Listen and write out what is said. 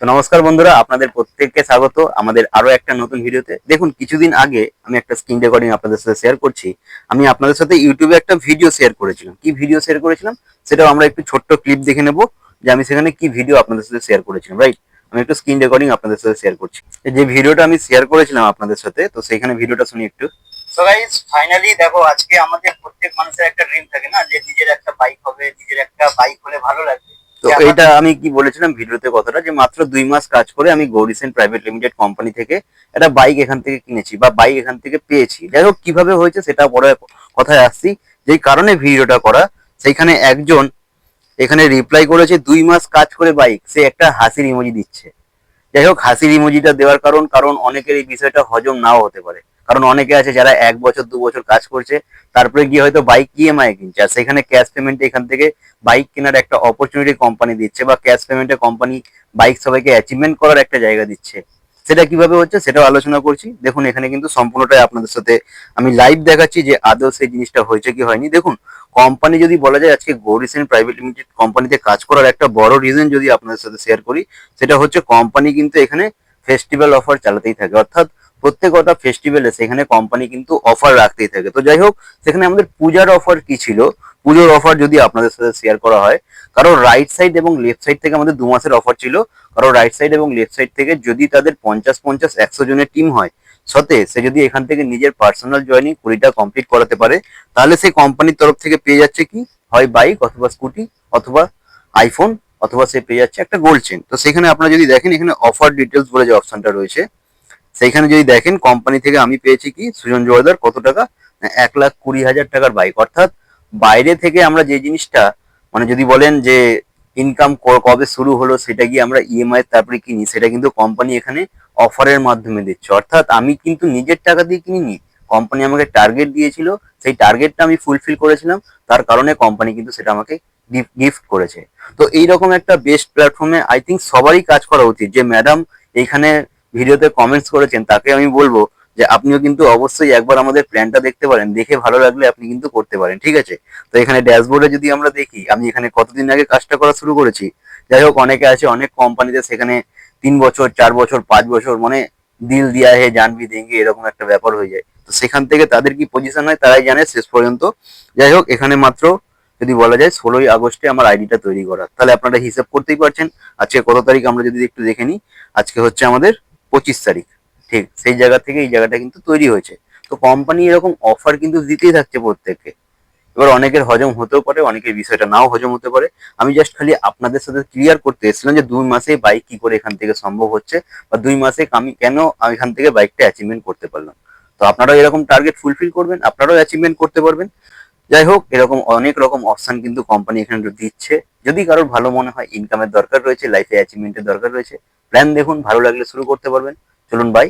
তো নমস্কার বন্ধুরা, আপনাদের প্রত্যেককে স্বাগত। আমাদের আরও একটা নতুন ভিডিওতে। দেখুন, কিছুদিন আগে আমি একটা স্ক্রিন রেকর্ডিং আপনাদের সাথে শেয়ার করছি। আমি আপনাদের সাথে ইউটিউবে একটা ভিডিও শেয়ার করেছিলাম। কি ভিডিও শেয়ার করেছিলাম? সেটাও আমরা একটু ছোট্ট ক্লিপ দেখে নেব, যে আমি সেখানে কি ভিডিও আপনাদের সাথে শেয়ার করেছিলাম রাইট আমি একটু স্ক্রিন রেকর্ডিং আপনাদের সাথে শেয়ার করছি। যে ভিডিওটা আমি শেয়ার করেছিলাম আপনাদের সাথে, তো সেইখানে ভিডিওটা শুনি একটু। সো গাইস ফাইনালি দেখো, আজকে আমাদের প্রত্যেক মানুষের একটা ড্রিম থাকে না, যে নিজের একটা বাইক হবে, নিজের একটা বাইক এইটা আমি কি বলেছিলাম ভিডিওতে কথাটা যে মাত্র দুই মাস কাজ করে আমি গৌরিসেন প্রাইভেট লিমিটেড কোম্পানি থেকে একটা বাইক এখান থেকে কিনেছি বা বাইক এখান থেকে পেয়েছি। যাই হোক, কীভাবে হয়েছে সেটা পরে কথায় আসছি। যেই কারণে ভিডিওটা করা, সেইখানে একজন এখানে রিপ্লাই করেছে, দুই মাস কাজ করে বাইক। সে একটা হাসির ইমোজি দিচ্ছে। যাই হোক, হাসির ইমোজিটা দেওয়ার কারণ কারণ অনেকের এই বিষয়টা হজম নাও হতে পারে। কারণ অনেকে আছে যারা এক বছর, দু বছর কাজ করছে, তারপরে গিয়ে হয়তো বাইক ইএমআই কিনছে। আর সেখানে ক্যাশ পেমেন্ট এখান থেকে বাইক কেনার একটা অপরচুনিটি কোম্পানি দিচ্ছে বা ক্যাশ পেমেন্টে কোম্পানি বাইক সবাইকে অ্যাচিভমেন্ট করার একটা জায়গা দিচ্ছে। সেটা কীভাবে হচ্ছে সেটাও আলোচনা করছি। দেখুন, এখানে কিন্তু সম্পূর্ণটাই আপনাদের সাথে আমি লাইভ দেখাচ্ছি যে আদৌ সেই জিনিসটা হয়েছে কি হয়নি। দেখুন কোম্পানি যদি বলা যায় আজকে গৌরিসেন প্রাইভেট লিমিটেড কোম্পানিতে কাজ করার একটা বড় রিজন যদি আপনাদের সাথে শেয়ার করি, সেটা হচ্ছে কোম্পানি কিন্তু এখানে ফেস্টিভ্যাল অফার চালাতেই থাকে। অর্থাৎ প্রত্যেক কটা ফেস্টিভ্যালে সেখানে কোম্পানি কিন্তু অফার রাখতেই থাকে। তো যাই হোক, সেখানে আমাদের পূজার অফার কি ছিল? পুজোর অফার যদি আপনাদের সাথে শেয়ার করা হয়, কারণ রাইট সাইড এবং লেফট সাইড থেকে আমাদের দু মাসের অফার ছিল। কারণ রাইট সাইড এবং লেফট সাইড থেকে যদি তাদের পঞ্চাশ পঞ্চাশ একশো জনের টিম হয়, সতে সে যদি এখান থেকে নিজের পার্সোনাল জয়নিং কুড়িটা কমপ্লিট করাতে পারে, তাহলে সেই কোম্পানির তরফ থেকে পেয়ে যাচ্ছে কি? হয় বাইক অথবা স্কুটি অথবা আইফোন অথবা সে পেয়ে যাচ্ছে একটা গোল্ড চেন তো সেখানে আপনারা যদি দেখেন, এখানে অফার ডিটেলস বলে যে অপশনটা রয়েছে। সেইখানে যদি দেখেন কোম্পানি থেকে আমি পেয়েছি কি, সুজন জোয়ারদার কত টাকা? এক লাখ কুড়ি হাজার টাকার বাইক অর্থাৎ বাইরে থেকে আমরা যে জিনিসটা মানে যদি বলেন যে ইনকাম কবে শুরু হলো, সেটা গিয়ে আমরা ইএমআই তারপরে কিনি, সেটা কিন্তু কোম্পানি এখানে অফারের মাধ্যমে দিচ্ছে। অর্থাৎ আমি কিন্তু নিজের টাকা দিয়ে কিনিনি কোম্পানি আমাকে টার্গেট দিয়েছিল, সেই টার্গেটটা আমি ফুলফিল করেছিলাম, তার কারণে কোম্পানি কিন্তু সেটা আমাকে গিফট করেছে। তো এইরকম একটা বেস্ট প্ল্যাটফর্মে আই থিঙ্ক সবারই কাজ করা উচিত যে ম্যাডাম এইখানে ভিডিওতে কমেন্টস করেছেন, তাকে আমি বলব যে আপনিও কিন্তু অবশ্যই একবার আমাদের প্ল্যানটা দেখতে পারেন, দেখে ভালো লাগলে আপনি কিন্তু করতে পারেন, ঠিক আছে? তো এখানে ড্যাশবোর্ডে যদি আমরা দেখি, আমি এখানে কতদিন আগে কাজটা করা শুরু করেছি, যাই হোক অনেকে আছে, অনেক কোম্পানিতে সেখানে তিন বছর, চার বছর, পাঁচ বছর মানে দিল দিয়া হে, জানবি দেঙ্গে এরকম একটা ব্যাপার হয়ে যায়। তো সেখান থেকে তাদের কি পজিশন হয়, তারাই জানে শেষ পর্যন্ত। যাই হোক, এখানে মাত্র যদি বলা যায় ষোলোই আগস্টে আমার আইডিটা তৈরি করা। তাহলে আপনারা হিসাব করতেই পারছেন, আজকে কত তারিখ আমরা যদি একটু দেখে নিই, আজকে হচ্ছে আমাদের পঁচিশ তারিখ। ঠিক, সেই জায়গা থেকে এই জায়গাটা কিন্তু তৈরি হয়েছে। তো কোম্পানি এরকম অফার কিন্তু দিতেই থাকছে প্রত্যেককে। এবার অনেকের হজম হতেও পারে, অনেকের বিষয়টা নাও হজম হতে পারে। আমি জাস্ট খালি আপনাদের সাথে ক্লিয়ার করতে এসেছিলাম যে দুই মাসে বাইক কি করে এখান থেকে সম্ভব হচ্ছে বা দুই মাসে আমি কেন আমি এখান থেকে বাইকটা অ্যাচিভমেন্ট করতে পারলাম। তো আপনারাও এরকম টার্গেট ফুলফিল করবেন, আপনারাও অ্যাচিভমেন্ট করতে পারবেন। যাই হোক, এরকম অনেক রকম অপশন কিন্তু কোম্পানি এখানে দিচ্ছে। যদি কারোর ভালো মনে হয় ইনকামের দরকার রয়েছে লাইফে অ্যাচিভমেন্টের দরকার রয়েছে প্ল্যান দেখুন ভালো লাগলে শুরু করতে পারবেন। চলুন বাই